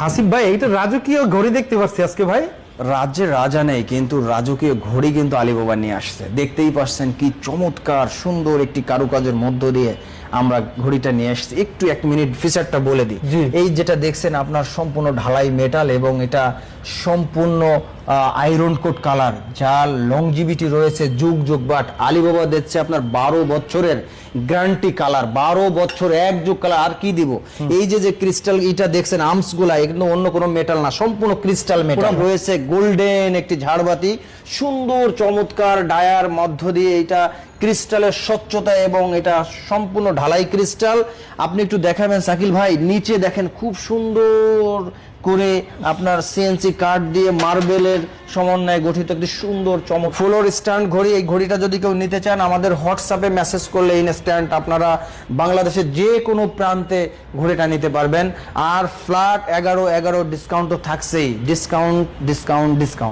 হাসিব ভাই এইটা রাজকীয় ঘড়ি দেখতে পাচ্ছি আজকে ভাই। রাজ্যের রাজা নেই কিন্তু রাজকীয় ঘড়ি কিন্তু আলিবাবা নিয়ে আসছে। দেখতেই পাচ্ছেন কি চমৎকার সুন্দর একটি কারুকাজের মধ্য দিয়ে আমরা ঘড়িটা নিয়ে আসছি। একটু এক মিনিট ফিচারটা বলে দিই। এই যেটা দেখছেন আপনার সম্পূর্ণ ঢালাই মেটাল এবং এটা সম্পূর্ণ আয়রন কোট কালার যার লংজিভিটি রয়েছে যুগ যুগ বাট আলিবাবা দিচ্ছে আপনার বারো বছরের গ্যারান্টি কালার বারো বছর এক যুগ কালার আর কি দিব? এই যে যে ক্রিস্টাল এটা দেখছেন আর্মসগুলা এ কিন্তু অন্য কোনো মেটাল না সম্পূর্ণ ক্রিস্টাল মেটাল রয়েছে গোল্ডেন একটি ঝাড়বাতি সুন্দর চমৎকার ডায়ার মধ্য দিয়ে এটা ক্রিস্টালের স্বচ্ছতা এবং এটা সম্পূর্ণ ঢালাই ক্রিস্টাল আপনি একটু দেখাবেন সাকিল ভাই নিচে দেখেন খুব সুন্দর করে আপনার সিএনসি কার্ড দিয়ে মার্বেলের সমন্বয়ে গঠিত একটি সুন্দর চমক ফ্লোর স্ট্যান্ড ঘড়ি। এই ঘড়িটা যদি কেউ নিতে চান, আমাদের হোয়াটসঅ্যাপে মেসেজ করলে এই স্ট্যান্ড আপনারা বাংলাদেশের যে কোনো প্রান্তে ঘড়িটা নিতে পারবেন। আর ফ্ল্যাট এগারো এগারো ডিসকাউন্ট তো থাকছেই। Discount discount discount